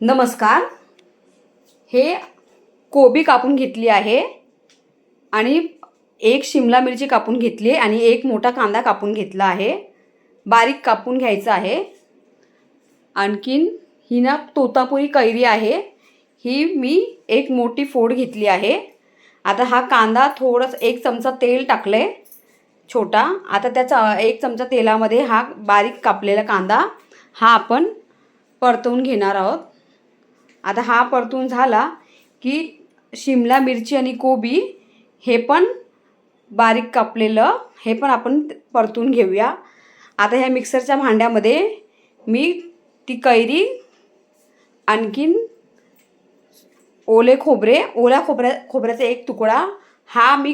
नमस्कार. हे कोबी कापून घेतली आहे आणि एक शिमला मिरची कापून घेतली आणि एक मोठा कांदा कापून घेतला आहे. बारीक कापून घ्यायचा आहे. आणखीन ही ना तोतापुरी कैरी आहे. ही मी एक मोठी फोड घेतली आहे. आता हा कांदा थोडंसं एक चमचा तेल टाकलं आहे छोटा. आता त्याचा एक चमचा तेलामध्ये हा बारीक कापलेला कांदा हा आपण परतवून घेणार आहोत. आता हा परतून झाला की शिमला मिरची आणि कोबी हे पण बारीक कापलेलं हे पण आपण परतून घेऊया. आता ह्या मिक्सरच्या भांड्यामध्ये मी ती कैरी आणखीन ओले खोबरे ओल्या खोबऱ्या खोबऱ्याचा एक तुकडा हा मी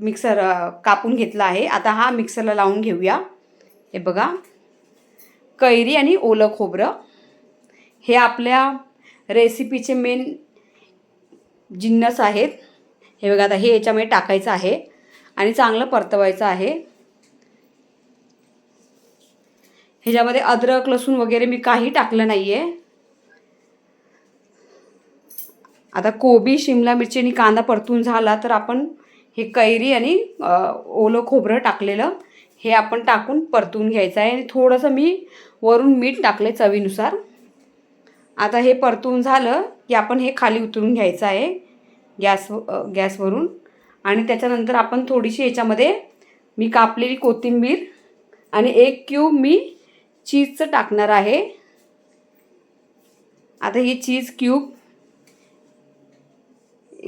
मिक्सर कापून घेतला आहे. आता हा मिक्सरला लावून घेऊया. हे बघा. कैरी आणि ओलं खोबरं. हे आपल्या रेसिपीचे मेन जिन्नस आहेत. हे बघा आता हे याच्यामध्ये टाकायचं आहे आणि चांगलं परतवायचं आहे. ह्याच्यामध्ये अद्रक लसूण वगैरे मी काही टाकलं नाही आहे आता कोबी शिमला मिरची आणि कांदा परतून झाला तर आपण हे कैरी आणि ओलं खोबरं टाकलेलं हे आपण टाकून परतून घ्यायचं आहे. आणि थोडंसं मी वरून मीठ टाकले चवीनुसार. आता हे परतून झालं की आपण हे खाली उतरून घ्यायचं आहे गॅस गॅसवरून. आणि त्याच्यानंतर आपण थोडीशी याच्यामध्ये मी कापलेली कोथिंबीर आणि एक क्यूब मी चीजचं टाकणार आहे. आता ही चीज क्यूब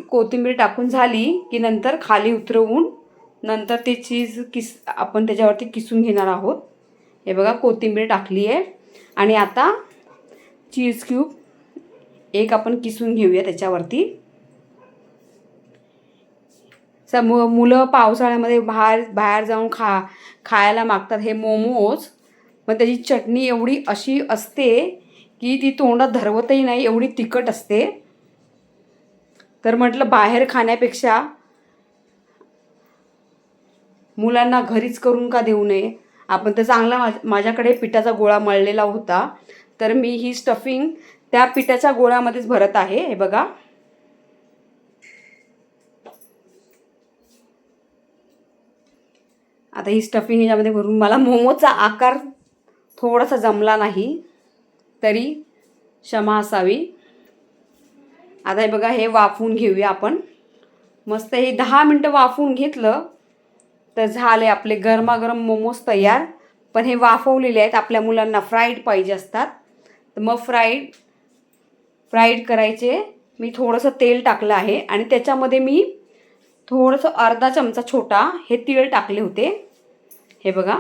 कोथिंबीर टाकून झाली की नंतर खाली उतरवून नंतर ते चीज किस आपण त्याच्यावरती किसून घेणार आहोत. हे बघा कोथिंबीर टाकली आहे. आणि आता चीज क्यूब एक आपण किसून घेऊया त्याच्यावरती. स मु मुलं पावसाळ्यामध्ये बाहेर बाहेर जाऊन खा खायला मागतात हे मोमोज. पण त्याची चटणी एवढी अशी असते की ती तोंडात धरवतही नाही एवढी तिखट असते. तर म्हटलं बाहेर खाण्यापेक्षा मुलांना घरीच करून का देऊ नये? आपण तर चांगला माझ्याकडे पिठाचा गोळा मळलेला होता. तर मी ही स्टफिंग त्या पिठाच्या गोळ्यामध्येच भरत आहे. हे बघा. आता ही स्टफिंग ह्याच्यामध्ये भरून मला मोमोचा आकार थोडासा जमला नाही तरी क्षमा असावी. आता हे बघा हे वाफवून घेऊया आपण. मस्त हे दहा मिनटं वाफवून घेतलं तर झाले आपले गरमागरम मोमोज तयार. पण हे वाफवलेले आहेत आपल्या मुलांना फ्राईड पाहिजे असतात. तर मग फ्राईड फ्राईड करायचे. मी थोडंसं तेल टाकलं आहे आणि त्याच्यामध्ये मी थोडंसं अर्धा चमचा छोटा हे तीळ टाकले होते. हे बघा.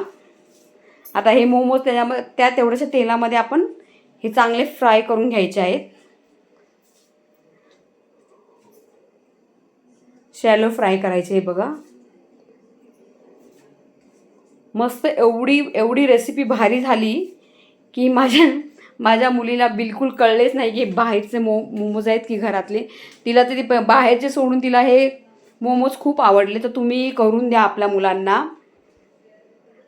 आता हे मोमोज त्याच्यामध्ये त्या तेवढ्याशा तेलामध्ये आपण हे चांगले फ्राय करून घ्यायचे आहेत. शॅलो फ्राय करायचे हे बघा. मस्त एवढी एवढी रेसिपी भारी झाली की माझ्या माझ्या मुलीला बिलकुल कळलेच नाही की बाहेरचे मो मोमोज आहेत की घरातले. तिला तरी प- बाहेरचे सोडून तिला हे मोमोज खूप आवडले. तर तुम्ही करून द्या आपल्या मुलांना.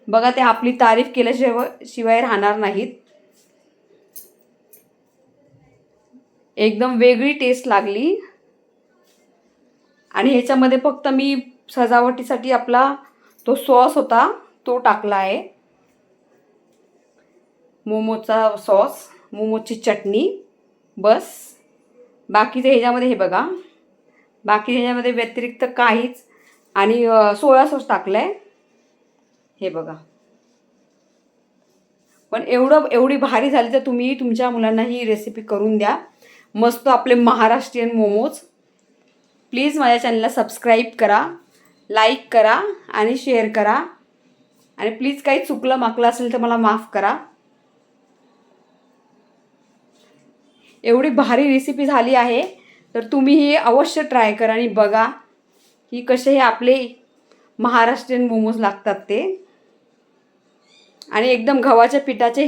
बघा ते आपली तारीफ केल्याशिवाय शिवाय राहणार नाहीत. एकदम वेगळी टेस्ट लागली. आणि ह्याच्यामध्ये फक्त मी सजावटीसाठी आपला तो सॉस होता तो टाकला आहे. मोमोचा सॉस मोमोची चटणी बस. बाकीच्या ह्याच्यामध्ये हे बघा. बाकी ह्याच्यामध्ये व्यतिरिक्त काहीच. आणि सोया सॉस टाकलं आहे हे बघा. पण एवढं एवढी भारी झाली तर तुम्ही तुमच्या मुलांना ही रेसिपी करून द्या. मस्त आपले महाराष्ट्रीयन मोमोज. प्लीज माझ्या चॅनलला सबस्क्राईब करा लाईक करा आणि शेअर करा. आणि प्लीज काही चुकलं माकलं असेल तर मला माफ करा. एवढी भारी रेसिपी झाली आहे तर तुम्ही ही अवश्य ट्राय करा आणि बघा की कसे हे आपले महाराष्ट्रीयन मोमोज लागतात ते. आणि एकदम गव्हाच्या पिठाचे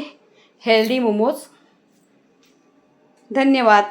हेल्दी मोमोज धन्यवाद.